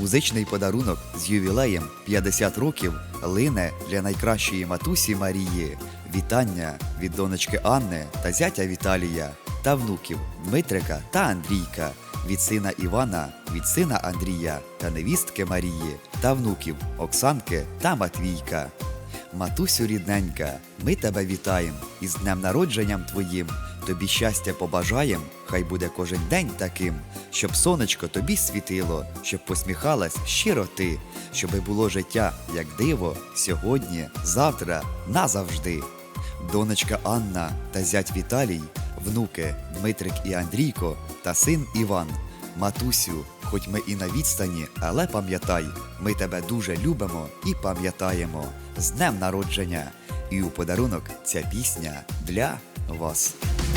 Музичний подарунок з ювілеєм 50 років лине для найкращої матусі Марії. Вітання від донечки Анни та зятя Віталія та внуків Дмитрика та Андрійка, від сина Івана, від сина Андрія та невістки Марії та внуків Оксанки та Матвійка. Матусю рідненька, ми тебе вітаєм із днем народженням твоїм. Тобі щастя побажаєм, хай буде кожен день таким, щоб сонечко тобі світило, щоб посміхалась щиро ти, щоби було життя, як диво, сьогодні, завтра, назавжди. Донечка Анна та зять Віталій, внуки Дмитрик і Андрійко та син Іван. Матусю, хоч ми і на відстані, але пам'ятай, ми тебе дуже любимо і пам'ятаємо з днем народження. І у подарунок ця пісня для вас.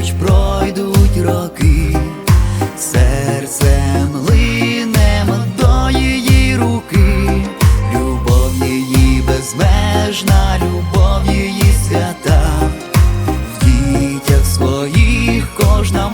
хоч пройдуть роки, серцем линем до її руки, любов її безмежна, любов її свята, в дітях своїх кожна